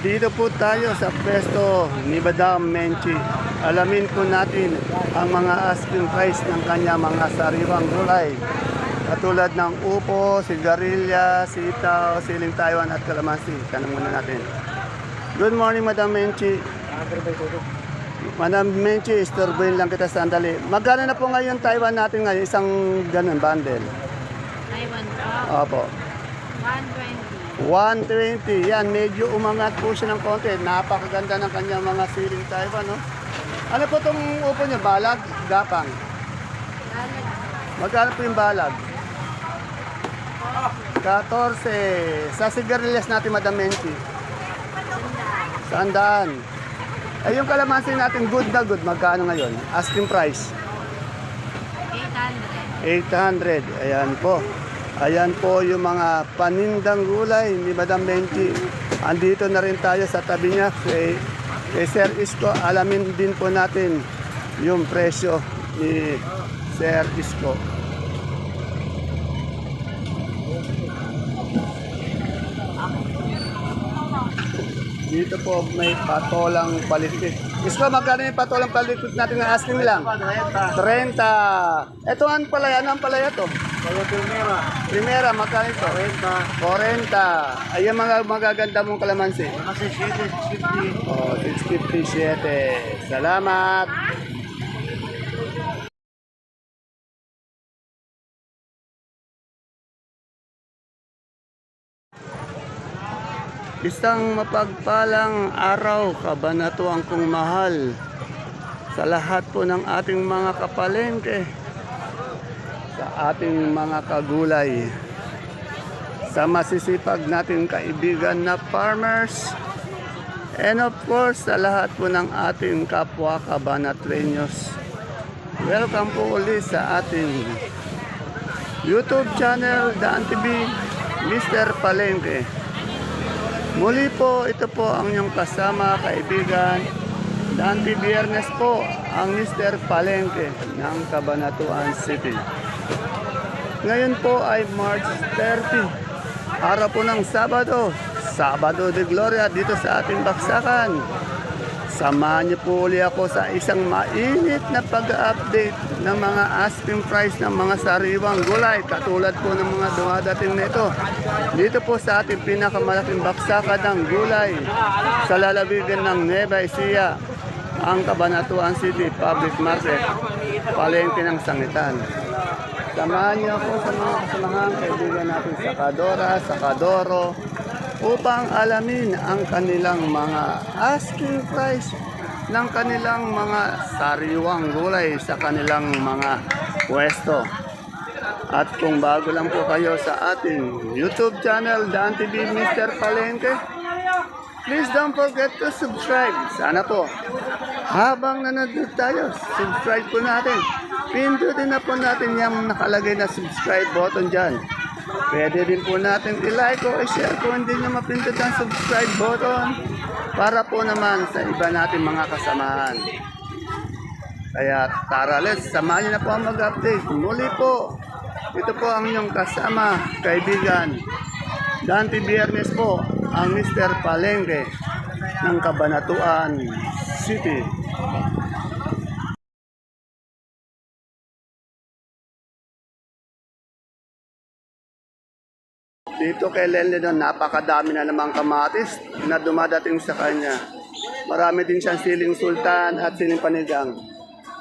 Dito po tayo sa pwesto ni Madam Menchi. Alamin po natin ang mga asking price ng kanya mga sariwang gulay. Katulad ng upo, sigarilya, sitaw, siling Taiwan at kalamansi. Tanong muna natin. Good morning, Madam Menchi. Madam Menchi, istorbohin lang kita sandali. Magkano na po ngayon Taiwan natin ngayon? Isang ganun, bundle. Taiwan Opo. po. 120. 120. Yan, medyo umangat po siya ng konti. Napakaganda ng kanyang mga siling Taiwan, no? Ano po itong upo niya? Balag? Gapang? Magkano po yung balag? 14. Sa sigarilyas natin, Madam Menchi. Sandaan. Eh, yung kalamansi natin, good na good. Magkano ngayon? Asking price? 800. 800. Ayan po. Ayan po yung mga panindang gulay ni Madam Benji. Andito na rin tayo sa tabi niya. Kay, kay Sir Isko, alamin din po natin yung presyo ni Sir Isko. Dito po may patolang palikpik. Isko, magkano yung patolang palikpik natin na asking lang? 30. Ito ang palaya. Ano ang palaya to? Primera, magkano ito? 40. 40. Ayun mga magaganda mong kalamansi. Oh, 657. Salamat. Isang mapagpalang araw, kabanatuang kong mahal sa lahat po ng ating mga kapalengke, sa ating mga kagulay, sa masisipag nating kaibigan na farmers, and of course sa lahat po ng ating kapwa kabanatrenyos. Welcome po ulit sa ating YouTube channel, Daan TV, Mr. Palengke. Muli po, ito po ang inyong kasama, kaibigan. Dante Biernes po, ang Mr. Palengke ng Cabanatuan City. Ngayon po ay March 30, araw po ng Sabado, Sabado de Gloria dito sa ating baksakan. Samahan niyo po uli ako sa isang mainit na pag-update ng mga asking price ng mga sariwang gulay katulad po ng mga dumadating na ito. Dito po sa ating pinakamalaking baksakan ng gulay sa lalawigan ng Nueva Ecija, ang Cabanatuan City Public Market, palengke ng sangitan. Samahan niyo ako sa mga kasamahan kaibigan natin sa Kadora, sa Kadoro, upang alamin ang kanilang mga asking price ng kanilang mga sariwang gulay sa kanilang mga pwesto. At kung bago lang po kayo sa ating YouTube channel, Dan TV Mr. Palengke, please don't forget to subscribe. Sana po, habang nanonood tayo, subscribe po natin. Pindutin na po natin yung nakalagay na subscribe button dyan. Pwede din po natin i-like o i-share kung hindi nyo mapindot ang subscribe button para po naman sa iba natin mga kasamahan. Kaya tara, let's samahan nyo na po ang mag-update. Muli po, ito po ang inyong kasama, kaibigan. Dante Biernes po, ang Mr. Palengke ng Cabanatuan City. Dito kay Lenlen, napakadami na namang kamatis na dumadating sa kanya. Marami din siyang siling sultan at siling panigang.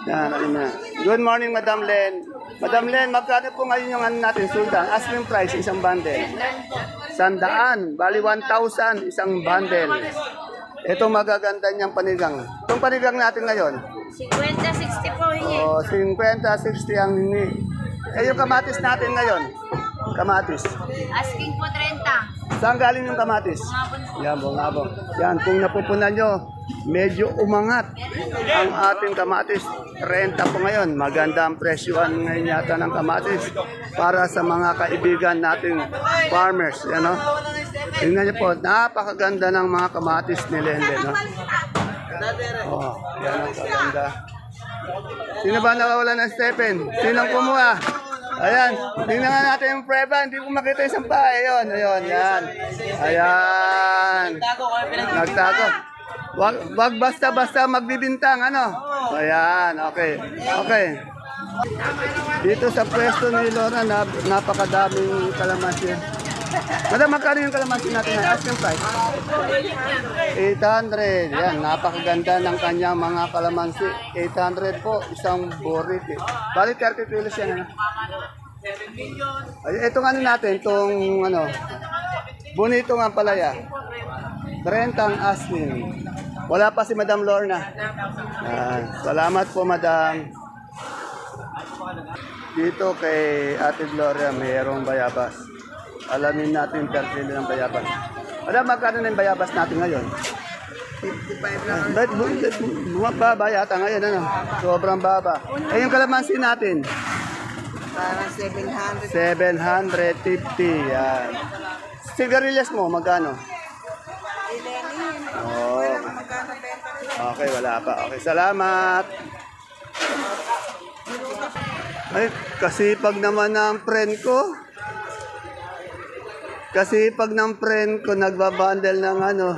Yan, ano na. Good morning, Madam Len. Madam Len, magkano po ngayon yung ano natin, sultan? Asking price, isang bundle. Sandaan, bali 1,000, isang bundle. Ito magaganda niyang panigang. Itong panigang natin ngayon, 50-60 po hingi. oh, 50, 60 ang hini. Eh, yung kamatis natin ngayon, kamatis. Asking po 30. Saan galing yung kamatis? Ngapon po. Yan, bungabong. Yan, kung napupunan nyo, medyo umangat ang ating kamatis. 30 po ngayon. Maganda ang presyoan ngayon yata ng kamatis para sa mga kaibigan nating farmers. Yan, no? Tingnan nyo po, napakaganda ng mga kamatis ni Lende. No? Oh, yan ang kaganda. Sino ba nakawala ng Stephen? Sinong kumuha? Ayan, tingnan nga natin yung prueba. Hindi ko makita isang pa. Ayun, ayun, yan. Ayan. Yan. Nagtago. Wag, wag basta-basta magbibintang, ano? Ayan, okay. Okay. Dito sa pwesto ni Lora, na, napakadaming kalamansi. Madam, magkano yung kalamansi natin na asking price? 800. Yan, napakaganda ng kanyang mga kalamansi. 800 po, isang borit. Eh. Bali 30 kilos yan. Ano? Ay, itong ano natin, itong ano, bonito nga palaya. 30 ang asking. Wala pa si Madam Lorna. Yan. Salamat po, Madam. Dito kay Ate Gloria, mayroong bayabas. Alamin natin per kilo ng bayabas. Madam, magkano na yung bayabas natin ngayon? 55 lang. Ba't bu- bu- bumababa yata ngayon, ano? Sobrang baba. Eh, yung kalamansi natin? Parang 700. 750, yan. Sigarilyas mo, magkano? Oh. Magkano benta? Okay, wala pa. Okay, salamat. Ay, kasipag naman ng friend ko. Kasipag ng friend ko, nagbabundle ng ano.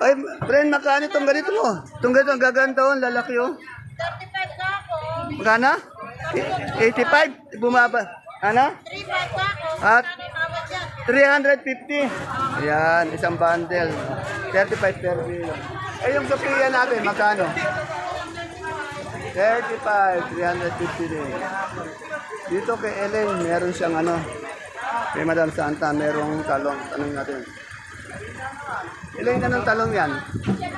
Ay, friend, makano itong ganito mo? Itong ganito, ang gaganda oh, lalaki oh. 35 ka ako. Magkano? E- 85? Bumaba. Ano? 35 ka ako. At Ano yung bawat yan? 350. Yan, isang bundle. 35 per kilo. Eh, yung Sophia natin, magkano? 35, 350 din. Dito kay Ellen, meron siyang ano, kay Madam Santa, merong talong. Tanong natin. Ellen, anong talong yan?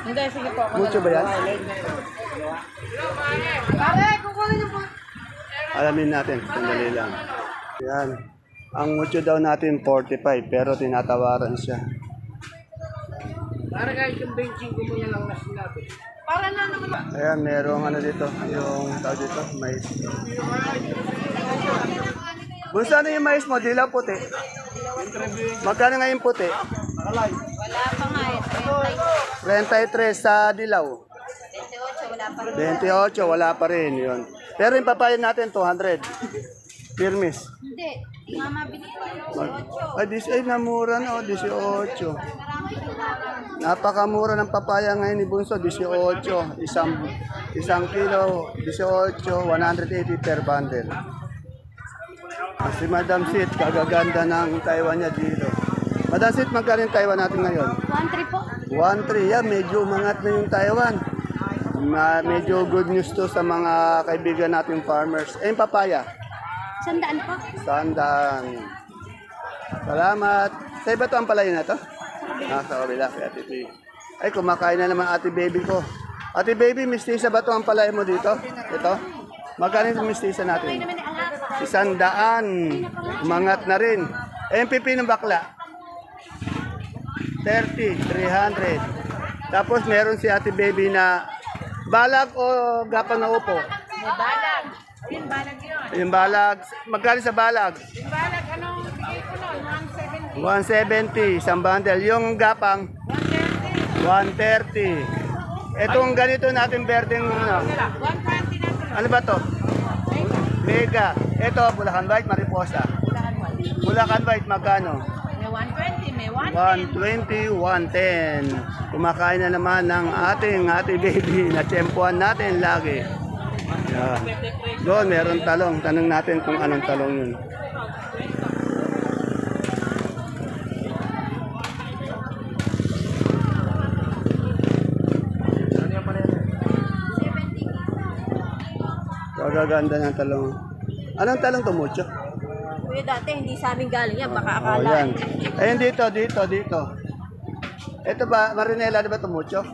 Hindi, sige po. Mucho ba yan? Pare, kukunin yung Alamin natin, sandali lang. Yan. Ang mucho daw natin 45, pero tinatawaran siya. Para guys, yung benching ko mo lang na sinabi. Para na naman. Ayan, merong ano dito, yung tawag dito, mais. Kung saan yung mais mo, dilaw puti. Magkano nga yung puti? Wala pa nga eh. 33 sa dilaw. 28, wala pa rin. 28, wala pa rin yun. Pero yung papaya natin, 200. Firmis. Hindi. Di nga mabili ko. Ay, dis ay, namura na, oh, 18. Napakamura ng papaya ngayon ni Bunso, 18. Isang, isang kilo, 18, 180 per bundle. Si Madam Sit, kagaganda ng Taiwan niya dito. Madam Sit, magkano yung Taiwan natin ngayon? 1-3 po. 1-3, yeah, medyo umangat na yung Taiwan. Ma medyo good news to sa mga kaibigan nating farmers. Eh, yung papaya, Sandaan po. Sandaan. Salamat. Sa iba to ang palayo na to? Ah, sa kabila, kay Ate Tuy. Ay, kumakain na naman Ate Baby ko. Ate Baby, mistisa ba to ang palayo mo dito? Ito? Magkano yung mistisa natin? Isang daan. Umangat na rin. Pipi ng bakla? 30, 300. Tapos meron si Ate Baby na balag o gapang na upo? Balag. Yung balag yun. Yung balag, magkano sa balag? Yung balag, anong bigay ko nun? 170, 170. isang bundle. Yung gapang, 130. 130. Itong ganito natin berdeng ano, 120 na ano ba to? Mega. Ito, Bulacan White, Mariposa. Bulacan White, magkano? May 120, may 110. 120, 110. Kumakain na naman ng ating ate baby na tsempuan natin lagi. Yeah. Doon, meron talong. Tanong natin kung anong talong yun. Kagaganda ng talong. Anong talong to, Mucho? Kuya, dati hindi sa amin galing yan. Baka Oh, akala. yan. Ayun dito, dito, dito. Ito ba, Marinela, di ba ito mucho?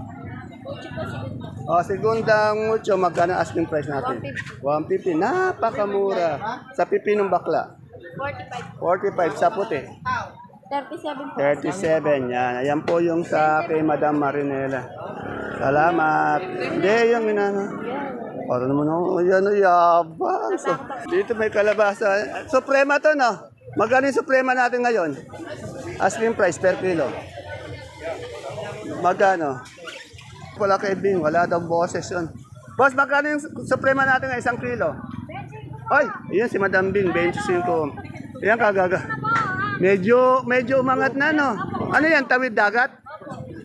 Oh, segundang mucho, magkano asking price natin? 150. Napakamura. Sa pipinong bakla. 45. 45 sa puti. 37 po. 37. Yan. Ayan po yung sa kay Madam Marinela. Salamat. Hindi, yung inano. Para naman ako, yan o yabang. So, dito may kalabasa. Suprema to, no? Magkano yung suprema natin ngayon? Asking price per kilo. Magkano? Wala kay Bing, wala daw boses yun. Boss, magkano yung suprema natin ngayon? Isang kilo? Ay, yun si Madam Bing, 25. Yan kagaga. Medyo, medyo umangat na, no? Ano yan, tawid dagat?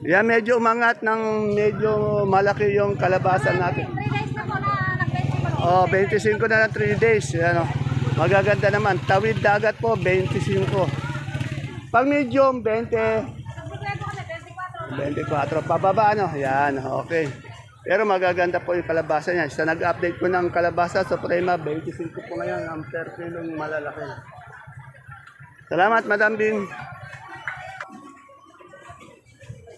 Yan, medyo umangat ng medyo malaki yung kalabasan natin. 3 days na po na nag-25 Oh, 25 na lang 3 days. Yan, oh. Magaganda naman. Tawid dagat po, 25. Pag medium, 20. 24. Pababa, ano? Yan, okay. Pero magaganda po yung kalabasa niya. Sa nag-update ko ng kalabasa, Suprema, 25 po ngayon ang per kilo yung malalaki. Salamat, Madam Bing.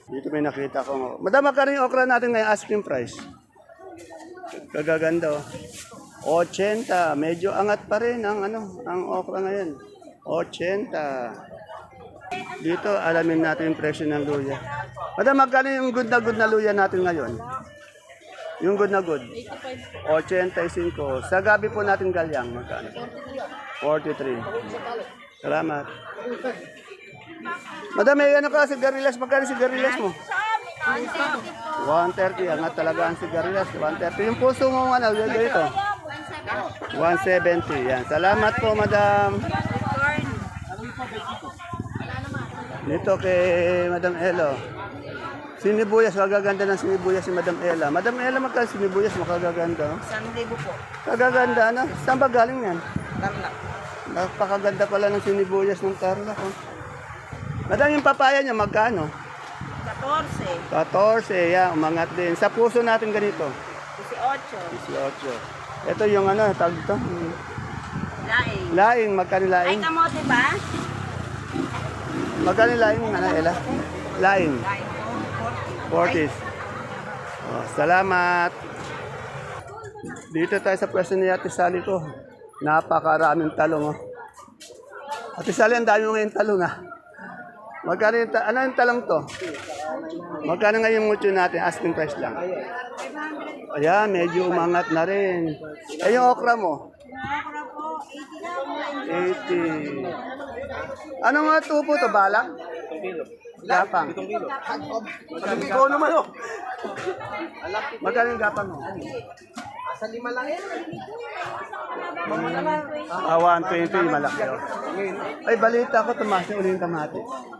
Dito may nakita ko. Madam, magkano yung okra natin ngayon asking price? Kagaganda oh. 80. Medyo angat pa rin ang ano, ang okra ngayon. 80. Dito alamin natin yung presyo ng luya. Madam, magkano yung good na good na luya natin ngayon? Yung good na good? 85. Sa gabi po natin galyang, magkano? 43. Salamat. Madam, may ano ka, sigarilyas, magkano sigarilyas mo? 130, angat talaga ang sigarilyas, 130. Yung puso mo, ano, ganito? 170, yan. Salamat po, madam. Dito kay Madam Elo. Sinibuyas, magaganda ng sinibuyas si Madam Ella. Madam Ella, magkano sinibuyas mo kagaganda? oh? Isang libo po. Kagaganda, ano? Saan ba galing yan? Tarlac. Napakaganda pala ng sinibuyas ng Tarlac. Oh. Madam, yung papaya niya, magkano? 14. 14, yan, umangat din. Sa puso natin ganito, 18. 18. Ito yung ano, tag to. Laing. Laing, magkano Ay, laing? kamote ba? Magkano laing, ano, Ella? Laing, Laing po. 40. Oh, salamat. Dito tayo sa pwesto ni Ate Sally ko. Napakaraming talong, oh. Ate Sally, ang dami mo ngayon talong, ah. Magkano yung, ta- ano yung talong to? Magkano nga yung mucho natin? Asking price lang. Ayan, medyo umangat na rin. Eh, yung okra mo? Okra po, 80 lang. 80. Ano nga tupo to? Balang? Gapang. Ikaw naman oh. Magkano yung gapang mo? Ah, 120, malaki oh. Ay, balita ko, tumaas na yung kamatis.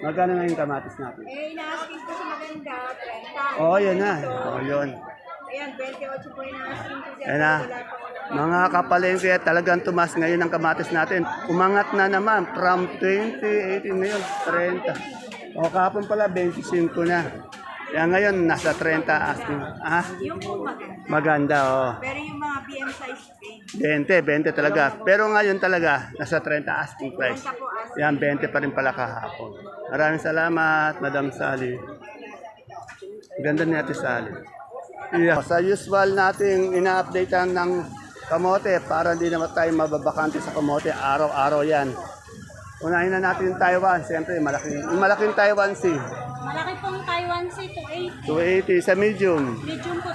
Magkano nga yung kamatis natin? Eh, ina-asking ko sa maganda, 30. Oo, oh, yun na. Oo, oh, yun. Ayan, 28 po ina-asking ko siya. Ayan na. Mga kapalengke, talagang tumas ngayon ang kamatis natin. Umangat na naman from 20, 18 ngayon, 30. O kahapon pala, 25 na. Kaya ngayon, nasa 30 asking. Ah, Yung po maganda. maganda, oh. Pero yung mga BM size pain, 20, 20 talaga. Pero ngayon talaga, nasa 30 asking price. 30 po as. Yan, 20 pa rin pala kahapon. Maraming salamat, Madam Sally. Ganda ni Ate Sally. Yeah. Sa usual nating ina-updatean ng kamote para hindi naman tayo mababakante sa kamote. Araw-araw yan. Unahin na natin yung Taiwan. Siyempre, malaking, yung malaking Taiwan Sea. Malaki pong Taiwan Sea, 280. 280 sa medium. Medium po,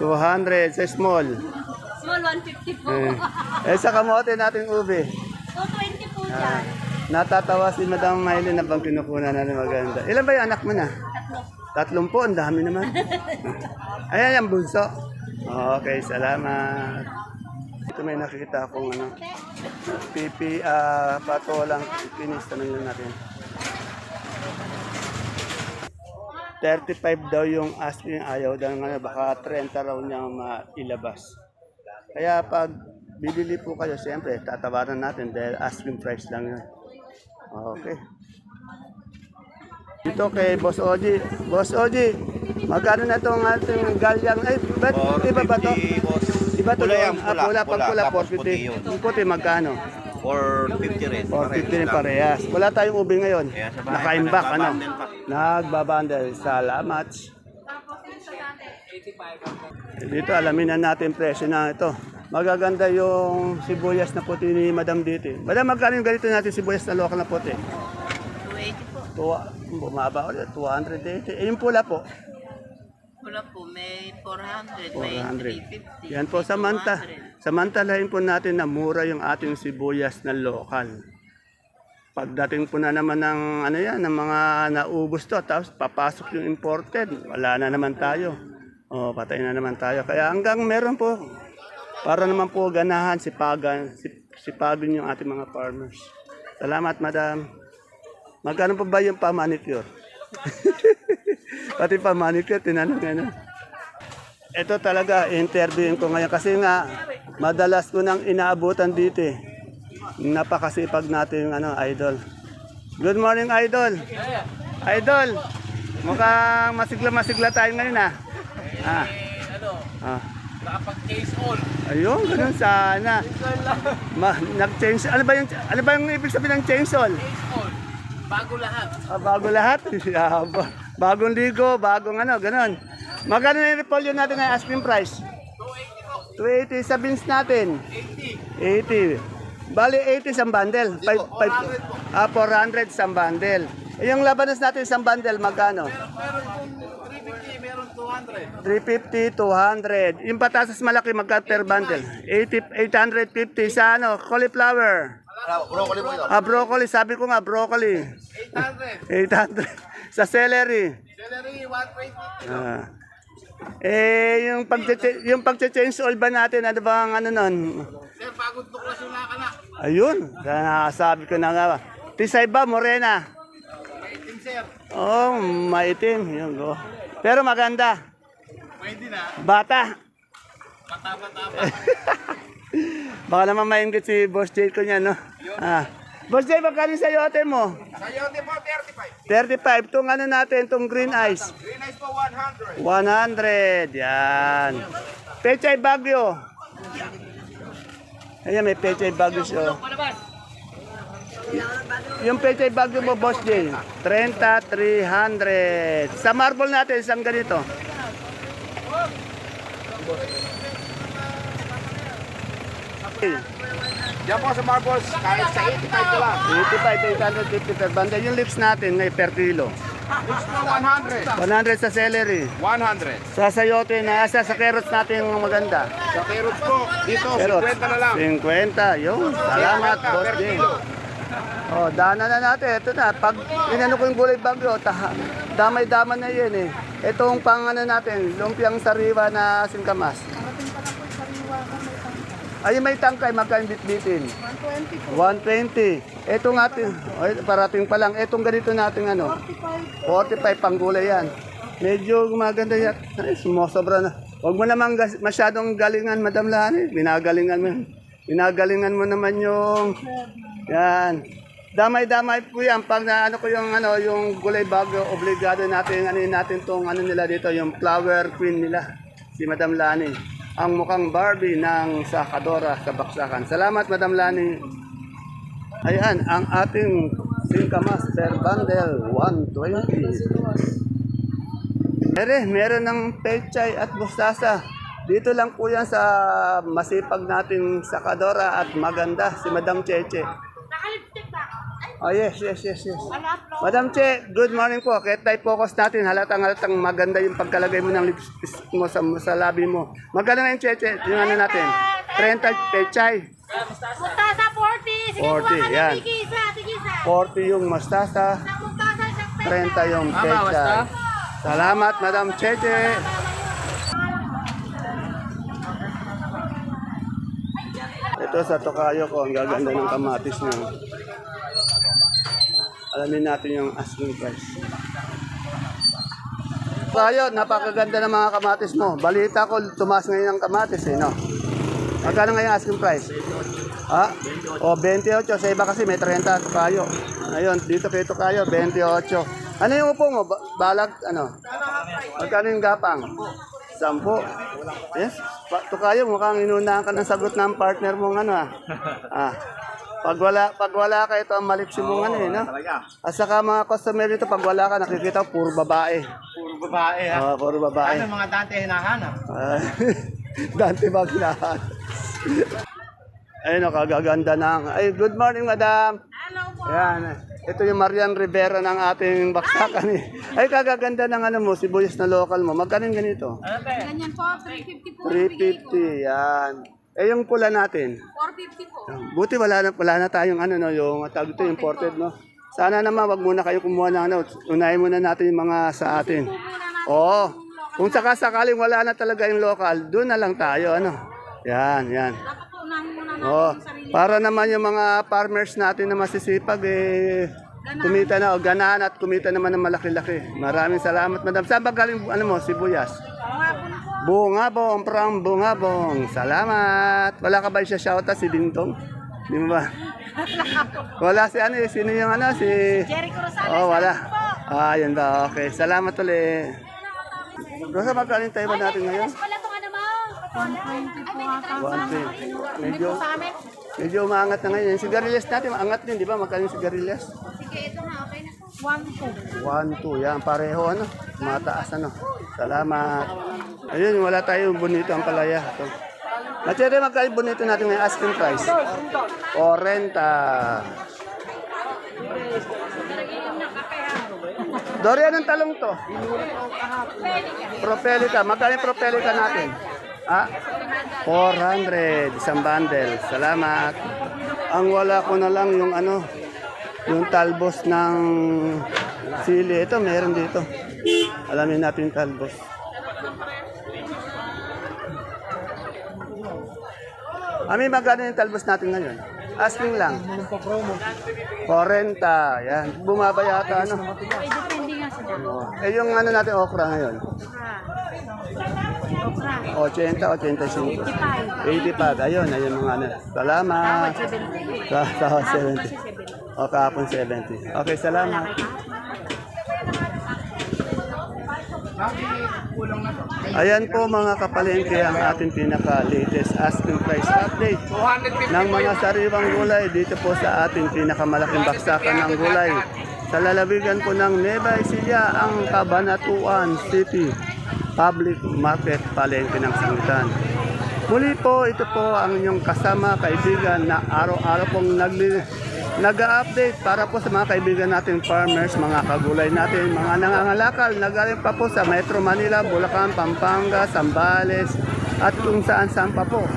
200. 200 sa small. Small, 150 po. Eh, eh sa kamote natin ube. 220 po Ah, dyan. natatawa si Madam Maylin na bang kinukunan na maganda. Ilan ba yung anak mo na? Tatlo. Tatlong po, ang dami naman. Ayan yung bunso. Okay, salamat. Ito may nakikita akong ano, pipi, ah, patolang pinis. Tanongin natin. 35 daw yung asking ayaw daw nga baka 30 raw niya mailabas. Kaya pag bibili po kayo, siyempre, tatawaran natin dahil asking price lang yun. Okay. Dito kay Boss Oji. Boss Oji, magkano na itong ating galyang? Ay, ba't iba ba to? 450, boss. Iba to Pula yan, Ah, pula, pag pula, Tapos puti 450. yun. Yung puti, magkano? 450 rin. 450 rin parehas. Wala tayong ubi ngayon. Kaya sa bahay, Nakaimbak, ano? nagbabundle pa. Nagbabandel. Salamat. Dito, alamin na natin presyo na ito. Magaganda yung sibuyas na puti ni Madam dito. Madam, magkano yung ganito natin sibuyas na local na puti? 280 po. Tuwa, bumaba ulit, 280. Eh, yung pula po, Wala po, may 400, may 400. 350. Yan po, samanta. Samantalahin po natin na mura yung ating sibuyas na lokal. Pagdating po na naman ng ano yan, ng mga naubos to, tapos papasok yung imported, wala na naman tayo. O, patay na naman tayo. Kaya hanggang meron po, para naman po ganahan, sipagan, sip, sipagin yung ating mga farmers. Salamat, madam. Magkano pa ba yung pa-manicure? Pati pa manicure, tinanong ano. Ito talaga, interviewin ko ngayon kasi nga, madalas ko nang inaabutan dito eh. Napakasipag natin yung ano, idol. Good morning, idol. Idol, mukhang masigla-masigla tayo ngayon ah. Ah. Ah. Nakapag-case all. Ayun, ganun sana. Ma, nag-change. Ano ba yung ano ba yung ibig sabihin ng change all? Case all. Bago lahat. Ah, bago lahat. Yaba. bagong ligo, bagong ano, ganun. Magkano na yung repolyo natin ng asking price? 280 sa beans natin. 80. 80. Bali 80 sa bundle. 5, 5, ah, 400 sa bundle. Yung labanos natin sa bundle, magkano? Meron kung 350, meron 200. 350, 200. Yung patatas malaki, magka per bundle? 80, 850 sa ano, cauliflower. Broccoli mo ito. Ah, broccoli, sabi ko nga, broccoli. 800. 800. sa celery. Celery, 120. Ah. Eh, yung pag yung pagche-change oil ba natin, ano ba ang ano nun? Sir, pagod tuklas yung nakala. Ayun, sabi ko na nga. Tisay ba, morena? Waiting, sir. Oh, maitim. Yun, go. Pero maganda. Pwede na. Bata. Matapa-tapa. Baka naman maingit si Boss Jay ko niya, no? Ah. Boss Jay, magkano sa yote mo? Sayote po, 35. 35. Itong ano natin, itong green ice. Green ice po, 100. 100. Yan. Pechay Bagyo. Ayan, may Pechay Bagyo siya. Yung Pechay Bagyo mo, Boss J, 30, 300. Sa marble natin, isang ganito. Diyan po sa Marbles, kahit sa 85 ko lang. 85, 850 per banda. Yung lips natin, may per kilo. Lips po, 100. 100 sa celery. 100. Sa sayote na, sa, sa carrots natin yung maganda. Sa carrots po, dito, Carrots. 50 na lang. 50. Yun, salamat, 50 Boss per J. kilo. Oh, dana na natin. Ito na. Pag inano ko yung gulay bagyo, taha, damay-daman na yun eh. Itong pang ano natin, lumpiang sariwa na singkamas. Ay, may tangkay, magkain bitbitin? 120 120. Ito nga, atin, ay, parating pa lang. Itong ganito natin ano? 45. 45 pang gulay yan. Medyo maganda yan. Ay, sumosobra na. Huwag mo naman gas- masyadong galingan, Madam Lani. Binagalingan mo. Binagalingan mo naman yung... Yan. Damay-damay po yan. Pag na, ano ko yung, ano, yung gulay bago, obligado natin, ano natin tong ano nila dito, yung flower queen nila. Si Madam Lani. Ang mukhang Barbie ng Sakadora sa Baksakan. Salamat, Madam Lani. Ayan, ang ating singkamas per bundle, 120. Ere, meron ng pechay at bustasa. Dito lang po yan sa masipag nating sakadora at maganda, si Madam Cheche. Oh yes, yes, yes, yes. po. Madam Che, good morning po. Kaya tayo focus natin, halatang halatang maganda yung pagkalagay mo ng lipstick mo sa, sa labi mo. Magkano na yung Cheche? Yung ano natin? 30 pechay. Mustasa 40. Sige, 40, kuha ka na, yan. Vicky, isa. Sige, isa. 40 yung mustasa, Sa mustasa, isang pesa. 30 yung pechay. Salamat, Madam Cheche. Ito sa tokayo ko, ang gaganda ng kamatis niya. Alamin natin yung asking price. Tokayo, napakaganda ng mga kamatis mo. Balita ko, tumaas ngayon ang kamatis eh, no? Magkano ngayon asking price? Ha? O, 28. Sa iba kasi may 30 tokayo. Ngayon, dito kay tokayo, 28. Ano yung upo mo? Ba- balag, ano? Magkano yung gapang? Sampo. Yes. Pa- Tukayo, mukhang inunahan ka ng sagot ng partner mong ano ah. ah. Pag wala, pag wala ka, ito ang malipsi mong ano eh, no? At saka mga customer dito, pag wala ka, nakikita, ko, puro babae. Puro babae, ha? Ah, puro babae. Ano mga dante hinahanap? Ah, Dante Baglahan. Ayun, oh, kagaganda ng... Ay, good morning, madam. Hello po. Ayan. Ito yung Marian Rivera ng ating baksakan eh. Ay, kagaganda ng ano mo, sibuyas na local mo. Magkano ganito? Ganyan po, 350 po. 350, yan. Eh, yung pula natin. 450 po. Buti wala na, wala na tayong ano, no, yung tawag ito, imported, no? Sana naman, wag muna kayo kumuha ng ano. Unahin muna natin yung mga sa atin. Oo. Kung sakasakaling wala na talaga yung local, doon na lang tayo, ano? Yan, yan. Oh, sarili. para naman yung mga farmers natin na masisipag eh kumita na o ganahan at kumita naman ng malaki-laki. Maraming salamat, madam. Saan ba galing ano mo, sibuyas? Bungabong, from Bungabong. Salamat. Wala ka ba siya shoutout si Dingtong? Di mo ba? Wala si ano eh. Sino yung ano? Si... Jericho Rosales. Oh, wala. Ah, yun ba. Okay. Salamat ulit. Rosa, magkano yung tayo ba natin ngayon? Wala tong ano mo. One twenty. Medyo, medyo umaangat na ngayon. Yung sigarilyas natin, maangat din, di ba? Magkano yung sigarilyas? Sige, ito na. Okay na. One, two. One, two. Yan, pareho ano. Mataas ano. Salamat. Ayun, wala tayong bonito ang palaya. Ito. Nachere, magkano yung bonito natin ngayon? Asking price. 40. Dori, anong talong to? Propelica. Magkano yung natin? Ah, 400. Isang bundle. Salamat. Ang wala ko na lang yung ano, yung talbos ng sili. Ito, meron dito. Alamin natin yung talbos. Ami, magkano yung talbos natin ngayon? Asking lang. 40. Yan. Bumaba yata, ano? Ay, depende nga sa dami. Oo. Eh, yung ano natin okra ngayon? Okra. 80, 85. 55. 85. Ayun, ayun mga ano. Salamat. Sa, sa 70. O, kahapon 70. Okay, salamat. Ayan po mga kapalengke ang ating pinaka-latest asking price update ng mga sariwang gulay dito po sa ating pinakamalaking baksakan ng gulay. Sa lalawigan po ng Nueva Ecija, ang Cabanatuan City Public Market Palengke ng Sangitan. Muli po, ito po ang inyong kasama, kaibigan na araw-araw pong nagli nag-update para po sa mga kaibigan nating farmers, mga kagulay natin, mga nangangalakal, nagaling pa po sa Metro Manila, Bulacan, Pampanga, Zambales, at kung saan saan pa po.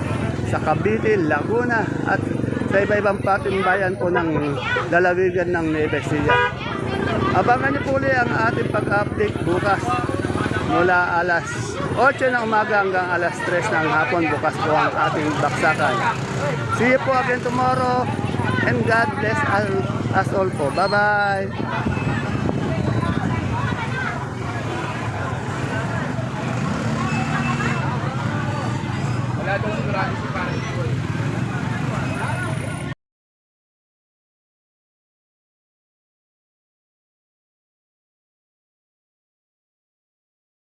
Sa Cavite, Laguna, at sa iba-ibang pating bayan po ng dalawigan ng Nueva Ecija. Abangan niyo po ulit ang ating pag-update bukas mula alas 8 ng umaga hanggang alas 3 ng hapon bukas po ang ating baksakan. See you po again tomorrow and God bless us, all po. Bye-bye!